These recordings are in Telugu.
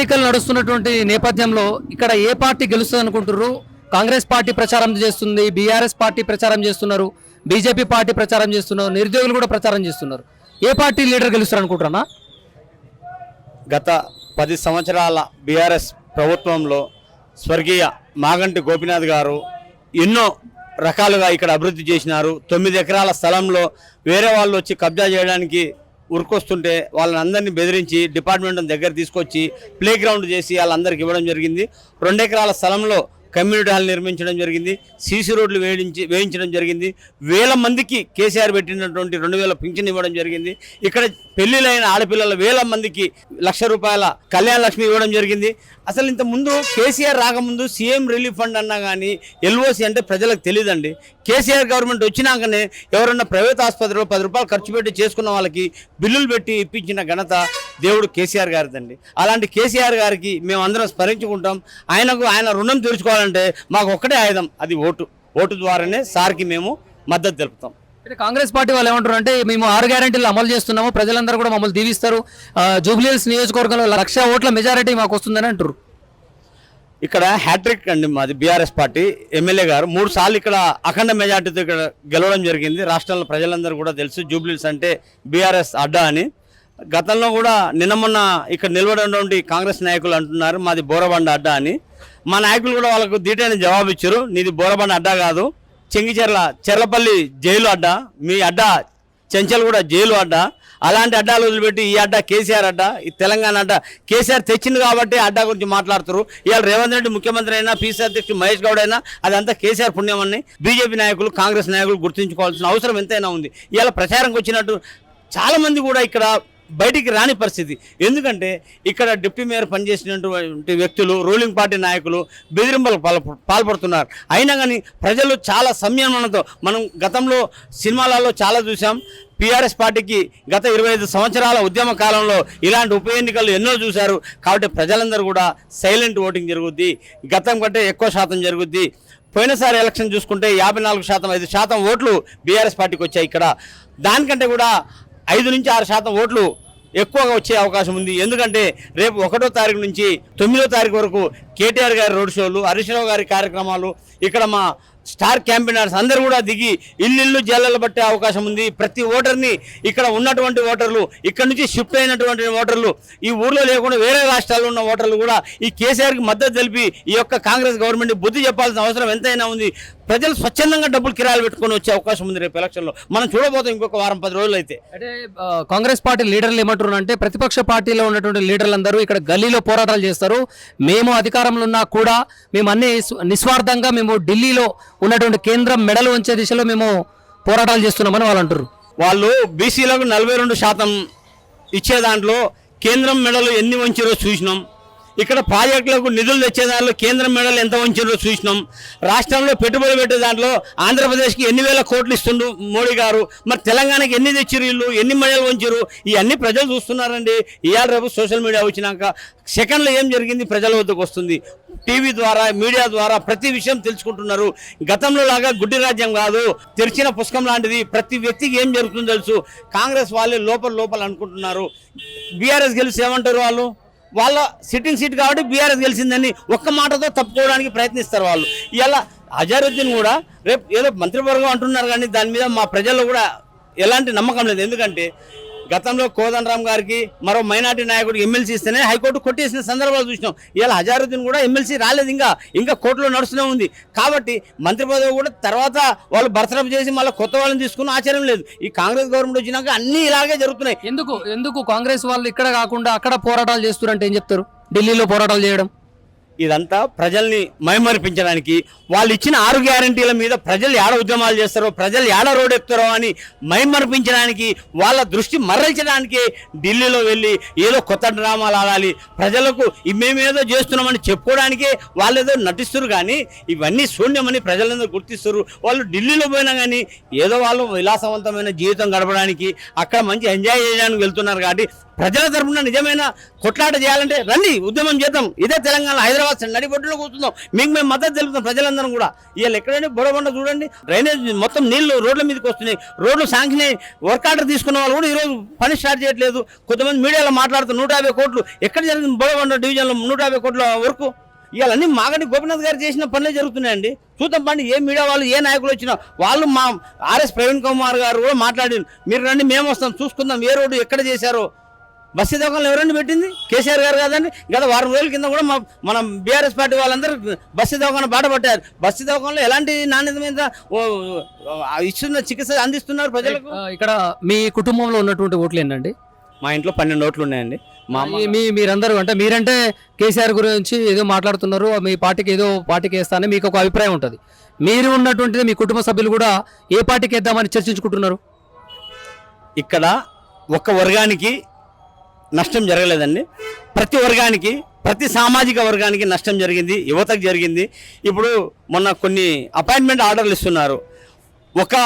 ఎన్నికలు నడుస్తున్నటువంటి నేపథ్యంలో ఇక్కడ ఏ పార్టీ గెలుస్తుంది అనుకుంటున్నారు కాంగ్రెస్ పార్టీ ప్రచారం చేస్తుంది బీఆర్ఎస్ పార్టీ ప్రచారం చేస్తున్నారు బీజేపీ పార్టీ ప్రచారం చేస్తున్నారు నిరుద్యోగులు కూడా ప్రచారం చేస్తున్నారు. ఏ పార్టీ లీడర్ గెలుస్తారు అనుకుంటున్నా గత పది సంవత్సరాల బీఆర్ఎస్ ప్రభుత్వంలో స్వర్గీయ మాగంటి గోపినాథ్ గారు ఎన్నో రకాలుగా ఇక్కడ అభివృద్ధి చేసినారు. తొమ్మిది ఎకరాల స్థలంలో వేరే వాళ్ళు వచ్చి కబ్జా చేయడానికి ఉరికొస్తుంటే వాళ్ళని అందరినీ బెదిరించి డిపార్ట్మెంట్ దగ్గర తీసుకొచ్చి ప్లే గ్రౌండ్ చేసి వాళ్ళందరికీ ఇవ్వడం జరిగింది. రెండెకరాల స్థలంలో కమ్యూనిటీ హాల్ నిర్మించడం జరిగింది. సీసీ రోడ్లు వేయించి వేయించడం జరిగింది. వేల మందికి కేసీఆర్ పెట్టినటువంటి రెండు వేల పింఛన్ ఇవ్వడం జరిగింది. ఇక్కడ పెళ్ళిలైన ఆడపిల్లల వేల మందికి లక్ష రూపాయల కళ్యాణ లక్ష్మి ఇవ్వడం జరిగింది. అసలు ఇంత ముందు కేసీఆర్ రాకముందు సీఎం రిలీఫ్ ఫండ్ అన్నా కానీ ఎల్ఓసి అంటే ప్రజలకు తెలియదండి కేసీఆర్ గవర్నమెంట్ వచ్చినాకనే ఎవరన్నా ప్రైవేట్ ఆసుపత్రిలో పది రూపాయలు ఖర్చు పెట్టి చేసుకున్న వాళ్ళకి బిల్లులు పెట్టి ఇప్పించిన ఘనత దేవుడు కేసీఆర్ గారిదండి. అలాంటి కేసీఆర్ గారికి మేము అందరం స్మరించుకుంటాం. ఆయనకు ఆయన రుణం తీర్చుకోవాలంటే మాకు ఒక్కటే ఆయుధం అది ఓటు. ఓటు ద్వారానే సార్కి మేము మద్దతు తెలుపుతాం. కాంగ్రెస్ పార్టీ వాళ్ళు ఏమంటారు అంటే మేము ఆరు గ్యారెంటీలు అమలు చేస్తున్నాము ప్రజలందరూ కూడా మమ్మల్ని దీవిస్తారు. జూబ్లీహిల్స్ నియోజకవర్గంలో లక్ష ఓట్ల మెజారిటీ మాకు వస్తుందని అంటారు ఇక్కడ హ్యాట్రిక్ అండి మాది బీఆర్ఎస్ పార్టీ. ఎమ్మెల్యే గారు మూడు సార్లు ఇక్కడ అఖండ మెజార్టీతో ఇక్కడ గెలవడం జరిగింది. రాష్ట్రంలో ప్రజలందరూ కూడా తెలుసు జూబ్లీస్ అంటే బీఆర్ఎస్ అడ్డా అని. గతంలో కూడా నిన్న మొన్న ఇక్కడ నిలబడినటువంటి కాంగ్రెస్ నాయకులు అంటున్నారు మాది బోరబండ అడ్డా అని. మా నాయకులు కూడా వాళ్ళకు దీటైన జవాబు ఇచ్చారు నీది బోరబండ అడ్డా కాదు. చెంగిచెర్ల చెర్లపల్లి జైలు అడ్డ మీ అడ్డ చెంచల్ కూడా జైలు అడ్డ అలాంటి అడ్డాలు వదిలిపెట్టి ఈ అడ్డ కేసీఆర్ అడ్డ ఈ తెలంగాణ అడ్డ. కేసీఆర్ తెచ్చింది కాబట్టి అడ్డా గురించి మాట్లాడుతారు ఇవాళ రేవంత్ రెడ్డి ముఖ్యమంత్రి అయినా పీసీ అధ్యక్షుడు మహేష్ గౌడ్ అయినా అదంతా కేసీఆర్ పుణ్యం అని బీజేపీ నాయకులు కాంగ్రెస్ నాయకులు గుర్తుంచుకోవాల్సిన అవసరం ఎంతైనా ఉంది. ఇవాళ ప్రచారంకి వచ్చినట్టు చాలామంది కూడా ఇక్కడ బయటికి రాని పరిస్థితి. ఎందుకంటే ఇక్కడ డిప్యూటీ మేయర్ పనిచేసినటువంటి వ్యక్తులు రూలింగ్ పార్టీ నాయకులు బెదిరింపులకు పాల్ప పాల్పడుతున్నారు. అయినా కానీ ప్రజలు చాలా సంయమనంతో మనం గతంలో సినిమాలలో చాలా చూసాం పిఆర్ఎస్ పార్టీకి గత ఇరవై ఐదు సంవత్సరాల ఉద్యమ కాలంలో ఇలాంటి ఉప ఎన్నికలు ఎన్నో చూశారు. కాబట్టి ప్రజలందరూ కూడా సైలెంట్ ఓటింగ్ జరుగుద్ది. గతం కంటే ఎక్కువ శాతం జరుగుద్ది. పోయినసారి ఎలక్షన్ చూసుకుంటే యాభై నాలుగు శాతం ఐదు శాతం ఓట్లు బీఆర్ఎస్ పార్టీకి వచ్చాయి ఇక్కడ. దానికంటే కూడా ఐదు నుంచి ఆరు శాతం ఓట్లు ఎక్కువగా వచ్చే అవకాశం ఉంది. ఎందుకంటే రేపు ఒకటో తారీఖు నుంచి తొమ్మిదో తారీఖు వరకు కేటీఆర్ గారి రోడ్ షోలు హరీష్రావు గారి కార్యక్రమాలు ఇక్కడ మా స్టార్ క్యాంపెయినర్స్ అందరూ కూడా దిగి ఇల్లు జల్లలు పట్టే అవకాశం ఉంది. ప్రతి ఓటర్ని ఇక్కడ ఉన్నటువంటి ఓటర్లు ఇక్కడ నుంచి షిఫ్ట్ అయినటువంటి ఓటర్లు ఈ ఊర్లో లేకుండా వేరే రాష్ట్రాల్లో ఉన్న ఓటర్లు కూడా ఈ కేసీఆర్కి మద్దతు తెలిపి ఈ యొక్క కాంగ్రెస్ గవర్నమెంట్ బుద్ధి చెప్పాల్సిన అవసరం ఎంతైనా ఉంది. ప్రజలు స్వచ్ఛందంగా డబ్బులు కిరాయిలు పెట్టుకొని వచ్చే అవకాశం ఉంది రేపు ఎలక్షన్లో మనం చూడబోతాం ఇంకొక వారం పది రోజులు అయితే అంటే కాంగ్రెస్ పార్టీ లీడర్లు ఏమంటారు అంటే ప్రతిపక్ష పార్టీలో ఉన్నటువంటి లీడర్లందరూ ఇక్కడ గల్లీలో పోరాటాలు చేస్తారు. మేము అధికారంలో ఉన్నా కూడా మేము అన్ని నిస్వార్థంగా మేము ఢిల్లీలో ఉన్నటువంటి కేంద్రం మెడలు వంచే దిశలో మేము పోరాటాలు చేస్తున్నామని వాళ్ళు అంటారు వాళ్ళు బీసీలకు నలభై రెండు శాతం ఇచ్చే దాంట్లో కేంద్రం మెడలు ఎన్ని వంచారో చూసినాం. ఇక్కడ ప్రాజెక్టులకు నిధులు తెచ్చే దాంట్లో కేంద్రం మెడలు ఎంత వంచిందో చూసినాం. రాష్ట్రంలో పెట్టుబడి పెట్టే దాంట్లో ఆంధ్రప్రదేశ్కి ఎన్ని వేల కోట్లు ఇస్తుండు మోడీ గారు? మరి తెలంగాణకి ఎన్ని తెచ్చిరు వీళ్ళు? ఎన్ని మెడలు వంచారు ఇవన్నీ ప్రజలు చూస్తున్నారండి. ఇవాళ రేపు సోషల్ మీడియా వచ్చినాక సెకండ్లో ఏం జరిగింది? ప్రజల వద్దకు వస్తుంది. టీవీ ద్వారా మీడియా ద్వారా ప్రతి విషయం తెలుసుకుంటున్నారు. గతంలో లాగా గుడ్డి రాజ్యం కాదు తెరిచిన పుస్తకం లాంటిది. ప్రతి వ్యక్తికి ఏం జరుగుతుందో తెలుసు. కాంగ్రెస్ వాళ్ళే లోపల లోపల అనుకుంటున్నారు. బీఆర్ఎస్ గెలిచి ఏమంటారు వాళ్ళు? వాళ్ళ సిట్టింగ్ సీట్ కాబట్టి బీఆర్ఎస్ గెలిచిందని ఒక్క మాటతో తప్పుకోవడానికి ప్రయత్నిస్తారు వాళ్ళు. ఇలా అజారుద్దీన్ కూడా రేపు ఏదో మంత్రివర్గం అంటున్నారు కానీ దాని మీద మా ప్రజల్లో కూడా ఎలాంటి నమ్మకం లేదు. ఎందుకంటే గతంలో కోదండరామ్ గారికి మరో మైనార్టీ నాయకుడు ఎమ్మెల్సీ ఇస్తేనే హైకోర్టు కొట్టేసిన సందర్భాలు చూసినాం. ఇలా హజారుద్దీన్ కూడా ఎమ్మెల్సీ రాలేదు ఇంకా. ఇంకా కోర్టులో నడుస్తూనే ఉంది. కాబట్టి మంత్రి పదవి కూడా తర్వాత వాళ్ళు బర్తరఫ్ చేసి మళ్ళీ కొత్త వాళ్ళని తీసుకుని ఆశ్చర్యం లేదు. ఈ కాంగ్రెస్ గవర్నమెంట్ వచ్చినాక అన్ని ఇలాగే జరుగుతున్నాయి. ఎందుకు? ఎందుకు? కాంగ్రెస్ వాళ్ళు ఇక్కడ కాకుండా అక్కడ పోరాటాలు చేస్తున్నారంటే ఏం చెప్తారు? ఢిల్లీలో పోరాటాలు చేయడం. ఇదంతా ప్రజల్ని మైమరిపించడానికి వాళ్ళు ఇచ్చిన ఆరు గ్యారంటీల మీద ప్రజలు ఏడ ఉద్యమాలు చేస్తారో ప్రజలు ఏడ రోడ్ ఎక్కుతారో అని మైమరిపించడానికి వాళ్ళ దృష్టి మరల్చడానికి ఢిల్లీలో వెళ్ళి ఏదో కొత్త డ్రామాలు ఆడాలి. ప్రజలకు మేమేదో చేస్తున్నామని చెప్పుకోవడానికే వాళ్ళు ఏదో నటిస్తారు కానీ ఇవన్నీ శూన్యమని ప్రజలందరూ గుర్తిస్తారు. వాళ్ళు ఢిల్లీలో పోయినా కానీ ఏదో వాళ్ళు విలాసవంతమైన జీవితం గడపడానికి అక్కడ మంచి ఎంజాయ్ చేయడానికి వెళ్తున్నారు కాబట్టి ప్రజల తరపున నిజమైన కొట్లాట చేయాలంటే రండి ఉద్యమం చేద్దాం. ఇదే తెలంగాణ హైదరాబాద్ నడిబొడ్డులో కూర్చున్నాం మీకు మేము మద్దతు తెలుపుతాం ప్రజలందరం కూడా. వీళ్ళు ఎక్కడైనా బుడబండ చూడండి. డ్రైనేజ్ మొత్తం నీళ్ళు రోడ్ల మీదకి వస్తున్నాయి. రోడ్లు శాంక్షన్ అయ్యి వర్క్ ఆర్డర్ తీసుకున్న వాళ్ళు కూడా ఈరోజు పని స్టార్ట్ చేయట్లేదు. కొంతమంది మీడియాలో మాట్లాడుతూ నూట యాభై కోట్లు. ఎక్కడ జరిగింది బుడబండ డివిజన్లో నూట యాభై కోట్ల వరకు? ఇవన్నీ మాగడి మాగంటి గోపినాథ్ గారు చేసిన పనులే జరుగుతున్నాయండి. చూద్దాం పండి ఏ మీడియా వాళ్ళు ఏ నాయకులు వచ్చినా వాళ్ళు మా ఆర్ఎస్ ప్రవీణ్ కుమార్ గారు కూడా మాట్లాడి మీరు రండి మేము వస్తాం చూసుకుందాం ఏ రోడ్డు ఎక్కడ చేశారో. బస్సు దోకాణాలు ఎవరండి పెట్టింది? కేసీఆర్ గారు కాదండి. గత వారం రోజుల కింద కూడా మనం బీఆర్ఎస్ పార్టీ వాళ్ళందరూ బస్సు దవాఖాన బాట పట్టారు. బస్సు దవాఖానలో ఎలాంటి నాణ్యతమైన ఓ, ఓ, ఇస్తున్న చికిత్స అందిస్తున్నారు ప్రజలకు? ఇక్కడ మీ కుటుంబంలో ఉన్నటువంటి ఓట్లు ఏంటండి మా ఇంట్లో పన్నెండు ఓట్లు ఉన్నాయండి. మా మీ- మీరందరూ అంటే మీరంటే కేసీఆర్ గురించి ఏదో మాట్లాడుతున్నారు మీ పార్టీకి ఏదో పార్టీకి వేస్తానని మీకు ఒక అభిప్రాయం ఉంటుంది. మీరు ఉన్నటువంటిది మీ కుటుంబ సభ్యులు కూడా ఏ పార్టీకి వేద్దామని చర్చించుకుంటున్నారు? ఇక్కడ ఒక్క వర్గానికి నష్టం జరగలేదండి. ప్రతి వర్గానికి ప్రతి సామాజిక వర్గానికి నష్టం జరిగింది యువతకు జరిగింది. ఇప్పుడు మొన్న కొన్ని అపాయింట్మెంట్ ఆర్డర్లు ఇస్తున్నారు. ఒక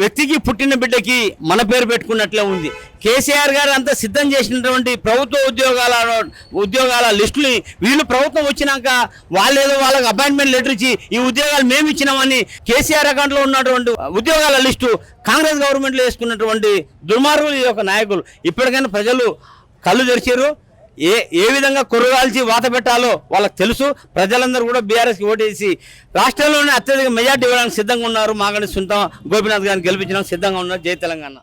వ్యక్తికి పుట్టిన బిడ్డకి మన పేరు పెట్టుకున్నట్లే ఉంది. కేసీఆర్ గారు అంతా సిద్ధం చేసినటువంటి ప్రభుత్వ ఉద్యోగాల ఉద్యోగాల లిస్టుని వీళ్ళు ప్రభుత్వం వచ్చినాక వాళ్ళేదో వాళ్ళకి అపాయింట్మెంట్ లెటర్ ఇచ్చి ఈ ఉద్యోగాలు మేము ఇచ్చినామని కేసీఆర్ అకౌంట్లో ఉన్నటువంటి ఉద్యోగాల లిస్టు కాంగ్రెస్ గవర్నమెంట్లో వేసుకున్నటువంటి దుర్మార్గులు ఈ యొక్క నాయకులు. ఇప్పటికైనా ప్రజలు కళ్ళు తెరిచారు. ఏ ఏ విధంగా కుర్రగాల్చి వాత పెట్టాలో వాళ్ళకి తెలుసు. ప్రజలందరూ కూడా బీఆర్ఎస్కి ఓటేసి రాష్ట్రంలోనే అత్యధిక మెజార్టీ ఇవ్వడానికి సిద్ధంగా ఉన్నారు. మాగంటి సుంతం గోపినాథ్ గారిని గెలిపించడానికి సిద్ధంగా ఉన్నారు. జై తెలంగాణ.